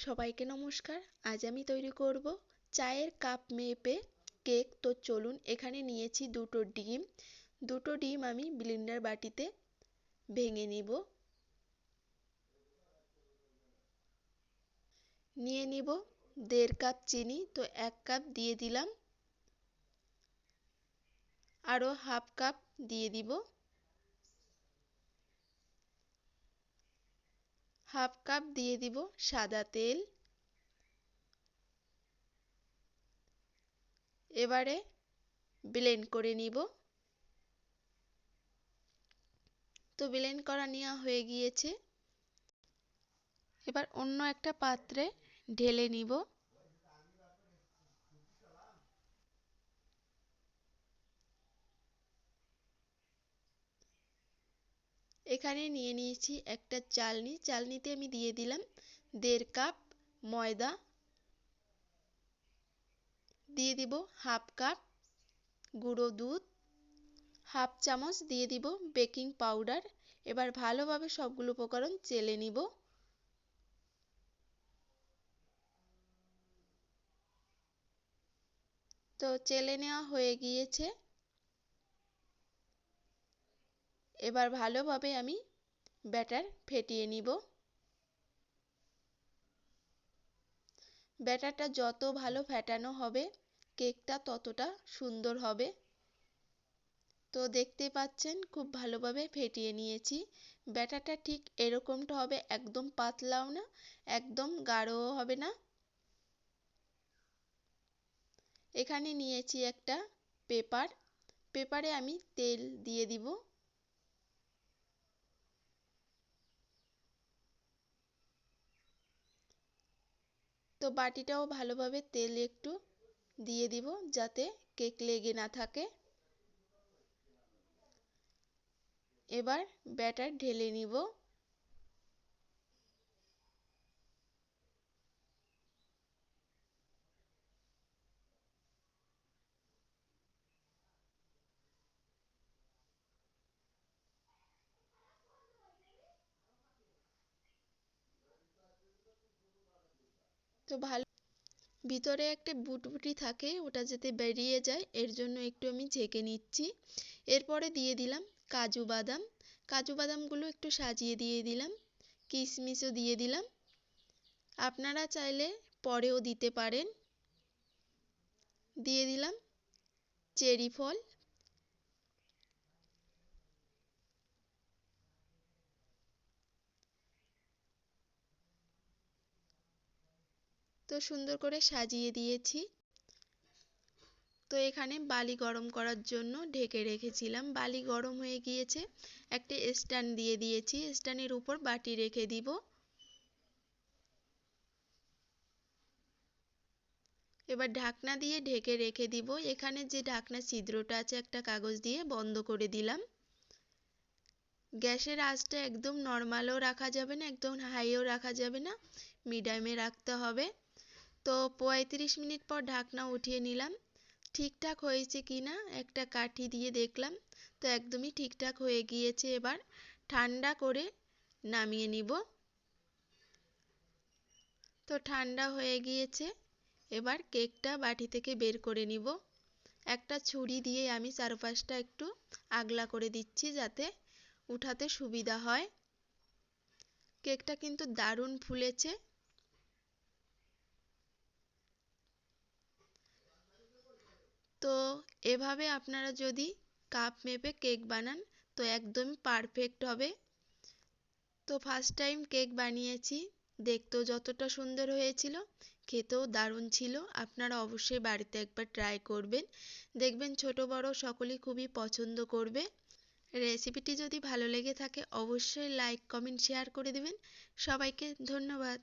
সবাইকে নমস্কার। আজ আমি তৈরি করব চায়ের কাপ মেপে কেক। তো চলুন এখানে নিয়েছি দুটো ডিম। দুটো ডিম আমি ব্লিন্ডার বাটিতে ভেঙে নিব। নিয়ে নিব দেড় কাপ চিনি। তো এক কাপ দিয়ে দিলাম। আরও হাফ কাপ দিয়ে দিব। হাফ কাপ দিয়ে দিব সাদা তেল। এবারে ব্লেন্ড করে নিব। তো ব্লেন্ড করা নেওয়া হয়ে গিয়েছে। এবার অন্য একটা পাত্রে ঢেলে নিব। এখানে নিয়ে নিয়েছি একটা চালনি। চালনিতে আমি দিয়ে দিলাম দেড় কাপ ময়দা, দিয়ে দিব হাফ কাপ গুঁড়ো দুধ, হাফ চামচ দিয়ে দিব বেকিং পাউডার। এবার ভালোভাবে সবগুলো উপকরণ চেলে নিব। তো চেলে নেওয়া হয়ে গিয়েছে। এবার ভালোভাবে আমি ব্যাটার ফেটিয়ে নিব। ব্যাটারটা যত ভালো ফেটানো হবে, কেকটা ততটা সুন্দর হবে। তো দেখতে পাচ্ছেন, খুব ভালোভাবে ফেটিয়ে নিয়েছি। ব্যাটারটা ঠিক এরকমটা হবে, একদম পাতলাও না, একদম গাঢ়ও হবে না। এখানে নিয়েছি একটা পেপার। পেপারে আমি তেল দিয়ে দিব। তো বাটিটাও ভালোভাবে তেল একটু দিয়ে দিব যাতে কেক লেগে না থাকে। এবার ব্যাটার ঢেলে নিব। তো ভালো। ভিতরে একটা বুটবুটি থাকে, ওটা যাতে বেরিয়ে যায়, এর জন্য একটু আমি ঝেঁকে নিচ্ছি। এরপরে দিয়ে দিলাম কাজু বাদাম। কাজু বাদামগুলো একটু সাজিয়ে দিয়ে দিলাম, কিশমিশও দিয়ে দিলাম। আপনারা চাইলে পরেও দিতে পারেন। দিয়ে দিলাম চেরি ফল। তো সুন্দর করে সাজিয়ে দিয়েছি। তো এখানে বালি গরম করার জন্য ঢেকে রেখেছিলাম। বালি গরম হয়ে গিয়েছে। একটা স্ট্যান্ড দিয়ে দিয়েছি। স্ট্যান্ডের উপর বাটি রেখে দিব। এবার ঢাকনা দিয়ে ঢেকে রেখে দিব। এখানে যে ঢাকনা ছিদ্রটা আছে, একটা কাগজ দিয়ে বন্ধ করে দিলাম। গ্যাসের আঁচটা একদম নর্মালও রাখা যাবে না, একদম হাইও রাখা যাবে না। মিডিয়ামে রাখতে হবে। তো পঁয়ত্রিশ মিনিট পর ঢাকনা উঠিয়ে নিলাম। ঠিকঠাক হয়েছে কি না একটা কাঠি দিয়ে দেখলাম। তো একদমই ঠিকঠাক হয়ে গিয়েছে এবার। ঠান্ডা করে নামিয়ে নিব। তো ঠান্ডা হয়ে গিয়েছে। এবার কেকটা বাটি থেকে বের করে নিব। একটা ছুরি দিয়ে আমি চারপাশটা একটু আগলা করে দিচ্ছি যাতে উঠাতে সুবিধা হয়। কেকটা কিন্তু দারুণ ফুলেছে। তো এভাবে আপনারা যদি কাপ মেপে কেক বানান, তো একদমই পারফেক্ট হবে। তো ফার্স্ট টাইম কেক বানিয়েছি, দেখতেও যতটা সুন্দর হয়েছিল, খেতেও দারুণ ছিল। আপনারা অবশ্যই বাড়িতে একবার ট্রাই করবেন। দেখবেন ছোট বড় সকলেই খুবই পছন্দ করবে। রেসিপিটি যদি ভালো লেগে থাকে, অবশ্যই লাইক কমেন্ট শেয়ার করে দেবেন। সবাইকে ধন্যবাদ।